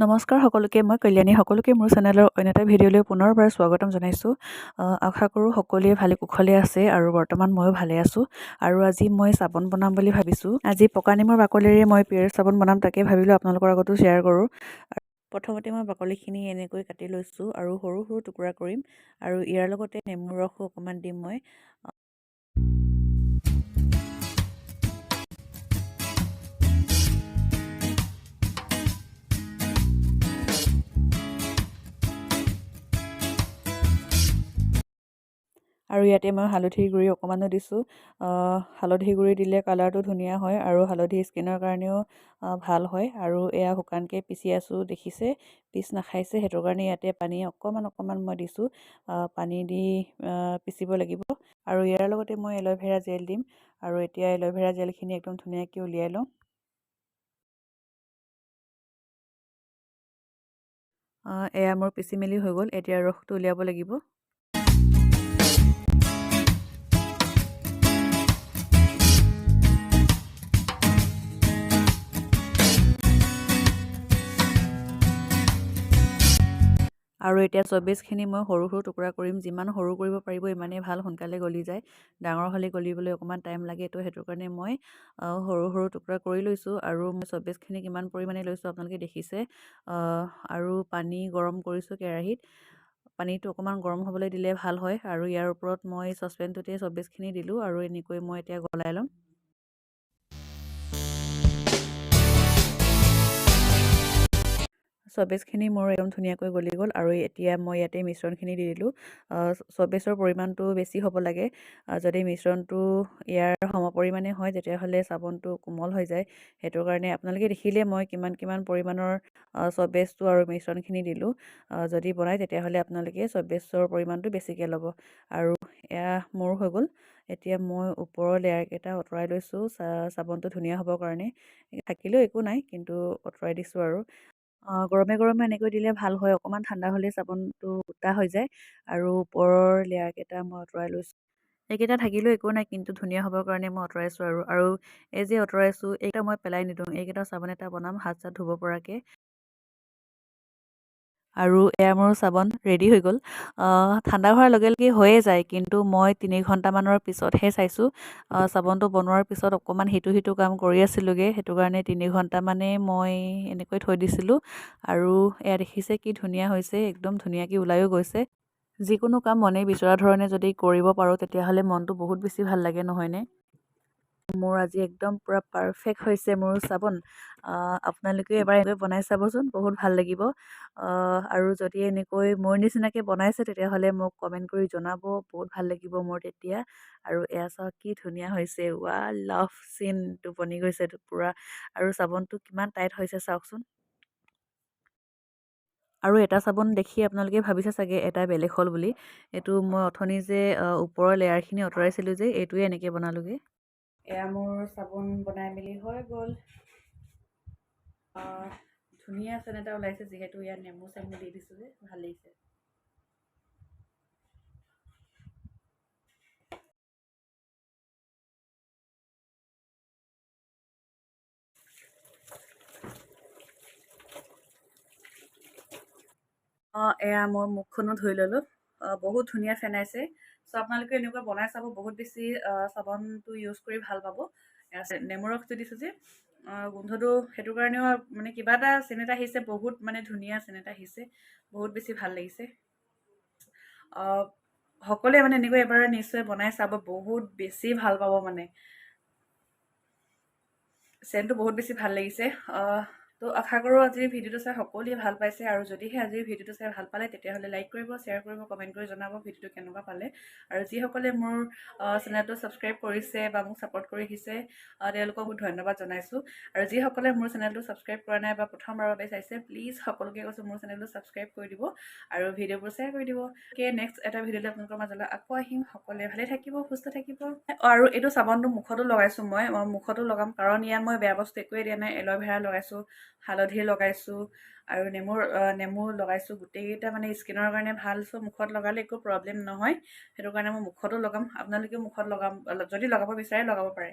নমস্কাৰ সকলোকে মই কল্যাণী। সকলোকে মোৰ চেনেলৰ অন্য এটা ভিডিঅ'লৈ পুনৰবাৰ স্বাগতম জনাইছোঁ। আশা কৰোঁ সকলোৱে ভালে কুশলে আছে আৰু বৰ্তমান ময়ো ভালে আছোঁ। আৰু আজি মই চাবোন বনাম বুলি ভাবিছোঁ। আজি পকা নিমৰ বাকলিৰে মই পিয়াৰ চাবোন বনাম তাকে ভাবিলোঁ আপোনালোকৰ আগতো শ্বেয়াৰ কৰোঁ। প্ৰথমতে মই বাকলিখিনি এনেকৈ কাটি লৈছোঁ আৰু সৰু সৰু টুকুৰা কৰিম। আৰু ইয়াৰ লগতে নেমুৰ ৰসো অকণমান দিম মই। আৰু ইয়াতে মই হালধিৰ গুড়ি অকণমানো দিছোঁ। হালধি গুড়ি দিলে কালাৰটো ধুনীয়া হয় আৰু হালধি স্কিনৰ কাৰণেও ভাল হয় আৰু এয়া শুকানকৈ পিচি আছোঁ দেখিছে পিচ নাখাইছে সেইটো কাৰণে ইয়াতে পানী অকণমান অকণমান মই দিছোঁ। পানী দি পিচিব লাগিব আৰু ইয়াৰ লগতে মই এল'ভেৰা জেল দিম আৰু এতিয়া এল'ভেৰা জেলখিনি একদম ধুনীয়াকৈ উলিয়াই লওঁ। এয়া মোৰ পিচি মেলি হৈ গ'ল এতিয়া ৰসটো উলিয়াব লাগিব। আৰু এতিয়া চব্বিছখিনি মই সৰু সৰু টুকুৰা কৰিম। যিমান সৰু কৰিব পাৰিব ইমানেই ভাল সোনকালে গলি যায়। ডাঙৰ হ'লে গলিবলৈ অকণমান টাইম লাগে তো সেইটো কাৰণে মই সৰু সৰু টুকুৰা কৰি লৈছোঁ আৰু মই চব্বিছখিনি কিমান পৰিমাণে লৈছোঁ আপোনালোকে দেখিছে। আৰু পানী গৰম কৰিছোঁ কেৰাহীত। পানীটো অকণমান গৰম হ'বলৈ দিলে ভাল হয়। আৰু ইয়াৰ ওপৰত মই চচপেনটোতে চব্বিছখিনি দিলোঁ আৰু এনেকৈ মই এতিয়া গলাই ল'ম। চবেজখিনি মোৰ একদম ধুনীয়াকৈ গলি গ'ল আৰু এতিয়া মই ইয়াতে মিশ্ৰণখিনি দি দিলোঁ। চবেজৰ পৰিমাণটো বেছি হ'ব লাগে। যদি মিশ্ৰণটো ইয়াৰ সম পৰিমাণে হয় তেতিয়াহ'লে চাবোনটো কোমল হৈ যায়। সেইটো কাৰণে আপোনালোকে দেখিলে মই কিমান কিমান পৰিমাণৰ চবেজটো আৰু মিশ্ৰণখিনি দিলোঁ। যদি বনায় তেতিয়াহ'লে আপোনালোকে চবেজৰ পৰিমাণটো বেছিকৈ ল'ব। আৰু এয়া মোৰ হৈ গ'ল। এতিয়া মই ওপৰৰ লেয়াৰকেইটা আঁতৰাই লৈছোঁ। চাবোনটো ধুনীয়া হ'বৰ কাৰণে। থাকিলেও একো নাই কিন্তু আঁতৰাই দিছোঁ আৰু। গৰমে গৰমে এনেকৈ দিলে ভাল হয়। অকণমান ঠাণ্ডা হ'লে চাবোনটো গোটা হৈ যায় আৰু ওপৰৰ লেয়াৰকেইটা মই আঁতৰাই লৈছোঁ। এইকেইটা থাকিলেও একো নাই কিন্তু ধুনীয়া হ'বৰ কাৰণে মই আঁতৰাইছোঁ আৰু আৰু এই যে আঁতৰাইছোঁ এইকেইটা মই পেলাই নিদিওঁ। এইকেইটা চাবোন এটা বনাম হাত চাত ধুব পৰাকৈ। আৰু এয়া মোৰ চাবোন ৰেডি হৈ গ'ল। ঠাণ্ডা হোৱাৰ লগে লগে হৈয়ে যায় কিন্তু মই তিনি ঘণ্টামানৰ পিছতহে চাইছোঁ। চাবোনটো বনোৱাৰ পিছত অকণমান সিটো সিটো কাম কৰি আছিলোঁগৈ সেইটো কাৰণে তিনি ঘণ্টামানেই মই এনেকৈ থৈ দিছিলোঁ। আৰু এয়া দেখিছে কি ধুনীয়া হৈছে একদম ধুনীয়াকৈ ওলায়ো গৈছে। যিকোনো কাম মনে বিচৰা ধৰণে যদি কৰিব পাৰোঁ তেতিয়াহ'লে মনটো বহুত বেছি ভাল লাগে নহয়নে মোৰ আজি একদম পূৰা পাৰফেক্ট হৈছে মোৰ চাবোন। আপোনালোকেও এবাৰ এনেকৈ বনাই চাবচোন বহুত ভাল লাগিব। আৰু যদি এনেকৈ মোৰ নিচিনাকৈ বনাইছে তেতিয়াহ'লে মোক কমেণ্ট কৰি জনাব বহুত ভাল লাগিব মোৰ তেতিয়া। আৰু এয়া চাওক কি ধুনীয়া হৈছে ৱা লাভ চিনটো বনি গৈছে পূৰা। আৰু চাবোনটো কিমান টাইট হৈছে চাওকচোন। আৰু এটা চাবোন দেখি আপোনালোকে ভাবিছে চাগে এটা বেলেগ হ'ল বুলি। এইটো মই অথনি যে ওপৰৰ লেয়াৰখিনি আঁতৰাইছিলোঁ যে এইটোৱে এনেকৈ বনালোগৈ। এয়া মোৰ চাবোন বনাই মেলি হৈ গ'ল। ধুনীয়া চেন এটা ওলাইছে যিহেতু ইয়াত নেমু চেমু দি দিছোঁ যে ভাল লাগিছে। অঁ এয়া মই মুখখনো ধুই ল'লোঁ। বহুত ধুনীয়া ফেনাইছে চ' আপোনালোকে এনেকুৱা বনাই চাব বহুত বেছি চাবোনটো ইউজ কৰি ভাল পাব। নেমু ৰসটো দিছোঁ যে গোন্ধটো সেইটো কাৰণেও মানে কিবা এটা চেন এটা আহিছে বহুত মানে ধুনীয়া চেন এটা আহিছে বহুত বেছি ভাল লাগিছে। সকলোৱে মানে এনেকৈ এবাৰ নিশ্চয় বনাই চাব বহুত বেছি ভাল পাব মানে। চেনটো বহুত বেছি ভাল লাগিছে তো আশা কৰোঁ আজিৰ ভিডিঅ'টো চাই সকলোৱে ভাল পাইছে আৰু যদিহে আজিৰ ভিডিঅ'টো চাই ভাল পালে তেতিয়াহ'লে লাইক কৰিব শ্বেয়াৰ কৰিব কমেণ্ট কৰি জনাব ভিডিঅ'টো কেনেকুৱা পালে। আৰু যিসকলে মোৰ চেনেলটো ছাবস্ক্ৰাইব কৰিছে বা মোক ছাপৰ্ট কৰি আহিছে তেওঁলোকক ধন্যবাদ জনাইছোঁ। আৰু যিসকলে মোৰ চেনেলটো ছাবস্ক্ৰাইব কৰা নাই বা প্ৰথমবাৰৰ বাবে চাইছে প্লিজ সকলোকে কৈছোঁ মোৰ চেনেলটো ছাবস্ক্ৰাইব কৰি দিব আৰু ভিডিঅ'বোৰ শ্বেয়াৰ কৰি দিব। কে নেক্সট এটা ভিডিঅ'লৈ আপোনালোকৰ মাজলৈ আকৌ আহিম। সকলোৱে ভালে থাকিব সুস্থ থাকিব। আৰু এইটো চাবোনটো মুখতো লগাইছোঁ মই মুখতো লগাম কাৰণ ইয়াত মই বেয়া বস্তু একোৱে দিয়া নাই এল'ভেৰা লগাইছোঁ। হালধি লগাইছোঁ আৰু নেমুৰ নেমু লগাইছোঁ গোটেইকেইটা মানে স্কিনৰ কাৰণে ভাল। চ' মুখত লগালে একো প্ৰব্লেম নহয়। সেইটো কাৰণে মই মুখতো লগাম। আপোনালোকেও মুখত লগাম যদি লগাব বিচাৰে লগাব পাৰে।